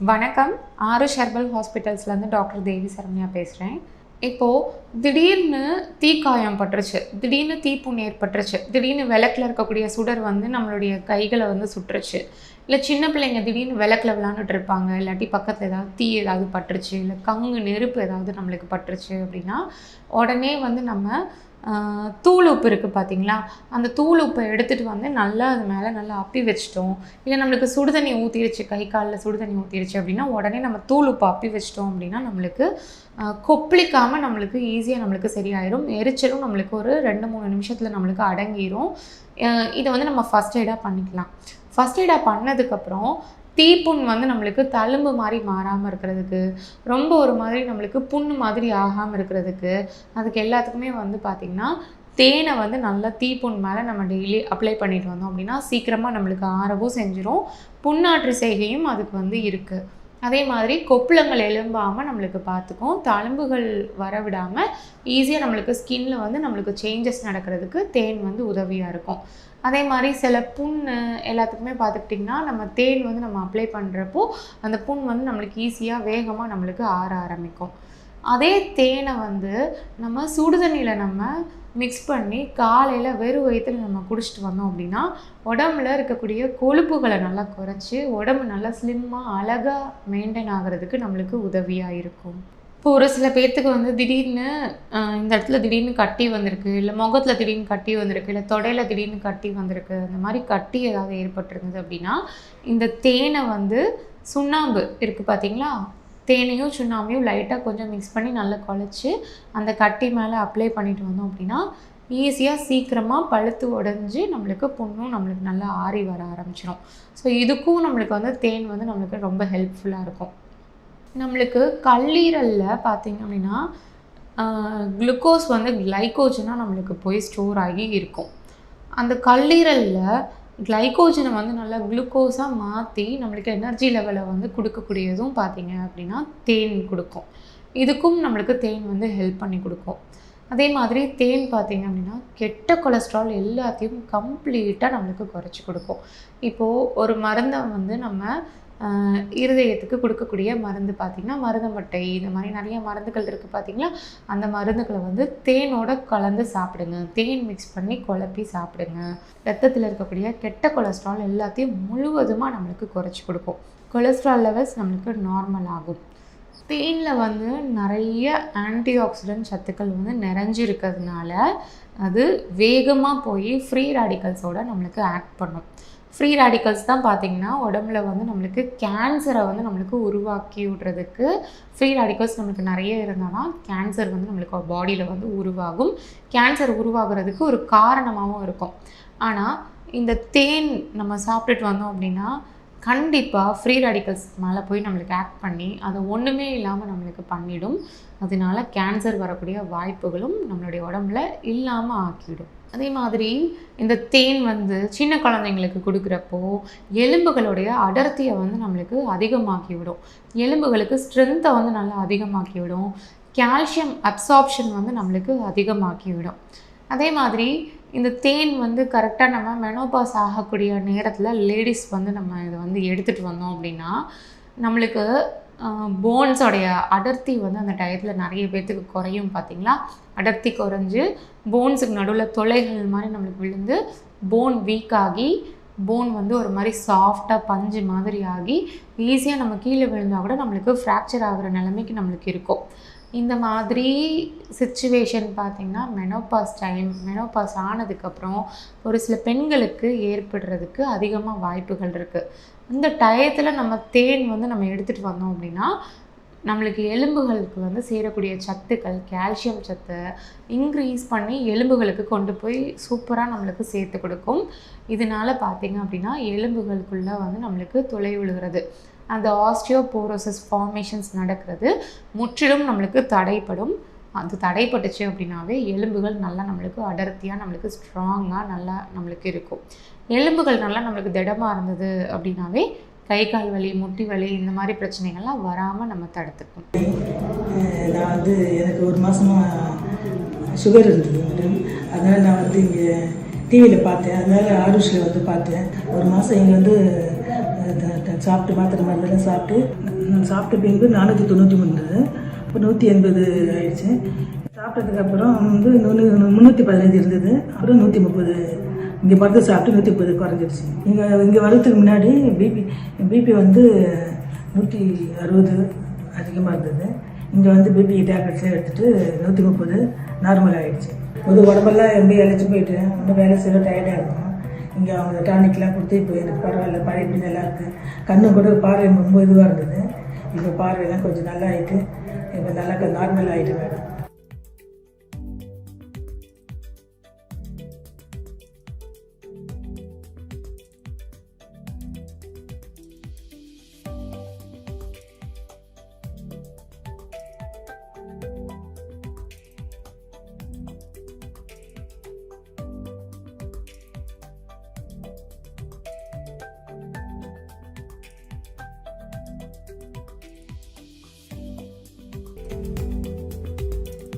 வணக்கம். ஆறு ஹெர்பல் ஹாஸ்பிட்டல்ஸ்லேருந்து டாக்டர் தேவி சரண்யா பேசுகிறேன் இப்போது திடீர்னு தீக்காயம் பட்டுருச்சு. திடீர்னு தீப்புண் ஏற்பட்டுருச்சு. திடீர்னு விளக்கில் இருக்கக்கூடிய சுடர் வந்து நம்மளுடைய கைகளை வந்து சுட்டுருச்சு இல்லை சின்ன பிள்ளைங்க திடீர்னு விளக்கில் விளாண்டுட்டு இருப்பாங்க. இல்லாட்டி பக்கத்தில் ஏதாவது தீ ஏதாவது பட்டுருச்சு. இல்லை கங்கு நெருப்பு ஏதாவது நம்மளுக்கு பட்டுருச்சு அப்படின்னா உடனே வந்து நம்ம தூள் உப்பு இருக்குது பார்த்தீங்களா அந்த தூள் உப்பை எடுத்துகிட்டு வந்து நல்லா அது மேலே நல்லா அப்பி வச்சிட்டோம். இல்லை நம்மளுக்கு சுடுதண்ணி ஊற்றிருச்சு கை காலில் சுடுதண்ணி ஊற்றிடுச்சு அப்படின்னா உடனே நம்ம தூள் உப்பு அப்பி வச்சிட்டோம் அப்படின்னா நம்மளுக்கு கொப்பளிக்காமல் நம்மளுக்கு ஈஸியாக நம்மளுக்கு சரியாயிடும் எரிச்சலும் நம்மளுக்கு ஒரு ரெண்டு மூணு நிமிஷத்தில் நம்மளுக்கு அடங்கிரும். இதை வந்து நம்ம ஃபஸ்ட் எய்டாக பண்ணிக்கலாம். ஃபஸ்ட் எய்டாக பண்ணதுக்கப்புறம் தீப்புண் வந்து நம்மளுக்கு தழும்பு மாதிரி மாறாமல் இருக்கிறதுக்கு ரொம்ப ஒரு மாதிரி நம்மளுக்கு புண்ணு மாதிரி ஆகாமல் இருக்கிறதுக்கு அதுக்கு எல்லாத்துக்குமே வந்து பார்த்திங்கன்னா தேனை வந்து நல்லா தீப்புண் மேலே நம்ம டெய்லி அப்ளை பண்ணிட்டு வந்தோம் அப்படின்னா சீக்கிரமாக நம்மளுக்கு ஆறவும் செஞ்சிடும் புண்ணாற்று செய்கையும் அதுக்கு வந்து இருக்குது அதே மாதிரி கொப்புளங்கள் எழும்பாமல் நம்மளுக்கு பார்த்துக்கும் தழும்புகள் வரவிடாமல் ஈஸியாக நம்மளுக்கு ஸ்கின்ல வந்து நம்மளுக்கு சேஞ்சஸ் நடக்கிறதுக்கு தேன் வந்து உதவியாக இருக்கும். அதே மாதிரி சில புண் எல்லாத்துக்குமே பார்த்துக்கிட்டிங்கன்னா நம்ம தேன் வந்து நம்ம அப்ளை பண்ணுறப்போ அந்த புண் வந்து நம்மளுக்கு ஈஸியாக வேகமாக நம்மளுக்கு ஆற ஆரம்பிக்கும். அதே தேனை வந்து நம்ம சுடுதண்ணியில் நம்ம மிக்ஸ் பண்ணி காலையில் வெறும் வயிற்றுல நம்ம குடிச்சிட்டு வந்தோம் அப்படின்னா உடம்புல இருக்கக்கூடிய கொழுப்புகளை நல்லா குறைச்சி உடம்பு நல்லா ஸ்லிம்மாக அழகாக மெயின்டைன் ஆகிறதுக்கு நம்மளுக்கு உதவியாக இருக்கும். இப்போ ஒரு சில பேர்த்துக்கு வந்து திடீர்னு இந்த இடத்துல திடீர்னு கட்டி வந்திருக்கு இல்லை முகத்தில் திடீர்னு கட்டி வந்திருக்கு இல்லை தொடையில் திடீர்னு கட்டி வந்திருக்கு அந்த மாதிரி கட்டி ஏதாவது ஏற்பட்டிருந்தது அப்படின்னா இந்த தேனை வந்து சுண்ணாம்பு இருக்குது பார்த்தீங்களா தேனையும் சுண்ணாம்பையும் லைட்டாக கொஞ்சம் மிக்ஸ் பண்ணி நல்லா குழச்சி அந்த கட்டி மேலே அப்ளை பண்ணிட்டு வந்தோம் அப்படின்னா ஈஸியாக சீக்கிரமாக பழுத்து உடஞ்சி நம்மளுக்கு புண்ணும் நம்மளுக்கு நல்லா ஆறி வர ஆரம்பிச்சிடும் ஸோ இதுக்கும் நம்மளுக்கு வந்து தேன் வந்து நம்மளுக்கு ரொம்ப ஹெல்ப்ஃபுல்லாக இருக்கும். நம்மளுக்கு கல்லீரலில் பார்த்தீங்க அப்படின்னா குளுக்கோஸ் வந்து கிளைக்கோஜனாக நம்மளுக்கு போய் ஸ்டோர் ஆகி இருக்கும். அந்த கல்லீரலில் கிளைக்கோஜனை வந்து நல்லா குளுக்கோஸாக மாற்றி நம்மளுக்கு எனர்ஜி லெவலை வந்து கொடுக்கக்கூடியதும் பார்த்தீங்க அப்படின்னா தேன் கொடுக்கும். இதுக்கும் நம்மளுக்கு தேன் வந்து ஹெல்ப் பண்ணி கொடுக்கும். அதே மாதிரி தேன் பார்த்தீங்க அப்படின்னா கெட்ட கொலஸ்ட்ரால் எல்லாத்தையும் கம்ப்ளீட்டாக நம்மளுக்கு குறைச்சி கொடுக்கும். இப்போது ஒரு மருந்தை வந்து நம்ம இருதயத்துக்கு கொடுக்கக்கூடிய மருந்து பார்த்திங்கன்னா மருதமட்டை இந்த மாதிரி நிறைய மருந்துகள் இருக்குது பார்த்திங்களா அந்த மருந்துகளை வந்து தேனோட கலந்து சாப்பிடுங்க. தேன் மிக்ஸ் பண்ணி குழப்பி சாப்பிடுங்க. ரத்தத்தில் இருக்கக்கூடிய கெட்ட கொலஸ்ட்ரால் எல்லாத்தையும் முழுவதுமாக நம்மளுக்கு குறைச்சி கொடுக்கும். கொலஸ்ட்ரால் லெவல்ஸ் நம்மளுக்கு நார்மல் ஆகும். தேனில் வந்து நிறைய ஆன்டி ஆக்சிடென்ட் சத்துக்கள் வந்து நிறைஞ்சு இருக்கிறதுனால அது வேகமாக போய் ஃப்ரீ ராடிக்கல்ஸோடு நம்மளுக்கு ஆக்ட் பண்ணும். ஃப்ரீ ரேடிக்கல்ஸ் தான் பார்த்திங்கன்னா உடம்புல வந்து நம்மளுக்கு கேன்சரை வந்து நம்மளுக்கு உருவாக்கி விடுறதுக்கு ஃப்ரீ ரேடிக்கல்ஸ் நம்மளுக்கு நிறைய இருந்தால் தான் கேன்சர் வந்து நம்மளுக்கு பாடியில் வந்து உருவாகும். கேன்சர் உருவாகிறதுக்கு ஒரு காரணமாகவும் இருக்கும். ஆனால் இந்த தேன் நம்ம சாப்பிட்டுட்டு வந்தோம் அப்படின்னா கண்டிப்பாக ஃப்ரீ ரேடிக்கல்ஸ் மேலே போய் நம்மளுக்கு ஆக்ட் பண்ணி அதை ஒன்றுமே இல்லாமல் நம்மளுக்கு பண்ணிடும். அதனால கேன்சர் வரக்கூடிய வாய்ப்புகளும் நம்மளுடைய உடம்புல இல்லாமல் ஆக்கிடும். அதே மாதிரி இந்த தேன் வந்து சின்ன குழந்தைங்களுக்கு கொடுக்குறப்போ எலும்புகளுடைய அடர்த்தியை வந்து நம்மளுக்கு அதிகமாக்கி விடும் எலும்புகளுக்கு ஸ்ட்ரென்த்தை வந்து நல்லா அதிகமாக்கி விடும் கால்சியம் அப்சார்ப்ஷன் வந்து நம்மளுக்கு அதிகமாக்கி விடும் அதே மாதிரி இந்த தேன் வந்து கரெக்டாக நம்ம மெனோபாஸ் ஆகக்கூடிய நேரத்தில் லேடிஸ் வந்து நம்ம இதை வந்து எடுத்துகிட்டு வந்தோம் அப்படின்னா நம்மளுக்கு போன்ஸோடைய அடர்த்தி வந்து அந்த டயத்தில் நிறைய பேர்த்துக்கு குறையும் பார்த்தீங்களா அடர்த்தி குறைஞ்சு போன்ஸுக்கு நடுவில் தொலைகள் மாதிரி நம்மளுக்கு விழுந்து போன் வீக் ஆகி போன் வந்து ஒரு மாதிரி சாஃப்டாக பஞ்சு மாதிரி ஆகி ஈஸியாக நம்ம கீழே விழுந்தால் கூட நம்மளுக்கு ஃப்ராக்சர் ஆகிற நிலைமைக்கு நம்மளுக்கு இருக்கும். இந்த மாதிரி சுச்சுவேஷன் பார்த்திங்கன்னா மெனோபாஸ் டைம் மெனோபாஸ் ஆனதுக்கப்புறம் ஒரு சில பெண்களுக்கு ஏற்படுறதுக்கு அதிகமாக வாய்ப்புகள் இருக்குது இந்த டயத்தில் நம்ம தேன் வந்து நம்ம எடுத்துகிட்டு வந்தோம் அப்படின்னா நம்மளுக்கு எலும்புகளுக்கு வந்து சேரக்கூடிய சத்துக்கள் கால்சியம் சத்தை இன்க்ரீஸ் பண்ணி எலும்புகளுக்கு கொண்டு போய் சூப்பராக நம்மளுக்கு சேர்த்து கொடுக்கும். இதனால பார்த்திங்க அப்படின்னா எலும்புகளுக்குள்ளே வந்து நம்மளுக்கு துளை விழுகிறது. அந்த ஆஸ்டியோபோரோசிஸ் ஃபார்மேஷன்ஸ் நடக்கிறது. முற்றிலும் நம்மளுக்கு தடைப்படும். அது தடைப்பட்டுச்சு அப்படின்னாவே எலும்புகள் நல்லா நம்மளுக்கு அடர்த்தியாக நம்மளுக்கு ஸ்ட்ராங்காக நல்லா நம்மளுக்கு இருக்கும். எலும்புகள் நல்லா நம்மளுக்கு திடமாக இருந்தது அப்படின்னாவே கை கால் வலி முட்டி வலி இந்த மாதிரி பிரச்சனைகள்லாம் வராமல் நம்ம தடுத்துக்கும் நான் வந்து எனக்கு ஒரு மாதமாக சுகர் இருந்தது மேடம் அதனால் நான் வந்து இங்கே டிவியில் பார்த்தேன். அதனால் ஆருஷில் வந்து பார்த்தேன். ஒரு மாதம் இங்கே வந்து சாப்பிட்டு மாத்திரை மாதிரிலாம் சாப்பிட்டு சாப்பிட்ட பின்பு நானூற்றி தொண்ணூற்றி மூணு இப்போ நூற்றி எண்பது ஆயிடுச்சு. சாப்பிட்டதுக்கப்புறம் வந்து நூறு முந்நூற்றி பதினஞ்சு இருந்தது அப்புறம் நூற்றி முப்பது. இங்கே மருந்து சாப்பிட்டு நூற்றி முப்பது குறைஞ்சிருச்சு. இங்கே இங்கே வர்றதுக்கு முன்னாடி பிபி பிபி வந்து நூற்றி அறுபது அதிகமாக இருந்தது. இங்கே வந்து பிபி டேப்லெட்ஸே எடுத்துகிட்டு நூற்றி முப்பது நார்மல் ஆகிடுச்சு ஒரு உடம்பெல்லாம் ரொம்ப அழைச்சி போயிட்டு இன்னும் வேலை செய்ய டயர்டாக இருக்கும். இங்கே அவங்க டானிக்லாம் கொடுத்து இப்போ எனக்கு பரவாயில்ல பழைய இப்படி நல்லா இருக்குது கண்ணும் கூட பார்வை ரொம்ப இதுவாக இருந்தது. இப்போ பார்வையெல்லாம் கொஞ்சம் நல்லா ஆகிட்டு இப்போ நல்லா நார்மல் ஆகிட்டு மேடம்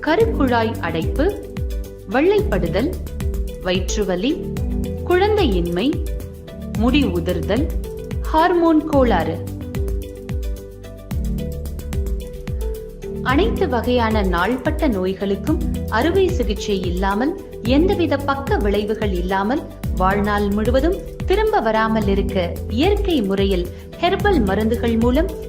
கருக்குழாய் அடைப்பு வெள்ளைப்படுதல் வயிற்றுவலி குழந்தையின்மை முடி உதிர்தல் ஹார்மோன் கோளாறு. அனைத்து வகையான நாள்பட்ட நோய்களுக்கும் அறுவை சிகிச்சை இல்லாமல் எந்தவித பக்க விளைவுகள் இல்லாமல் வாழ்நாள் முழுவதும் திரும்ப வராமல் இருக்க இயற்கை முறையில் ஹெர்பல் மருந்துகள் மூலம்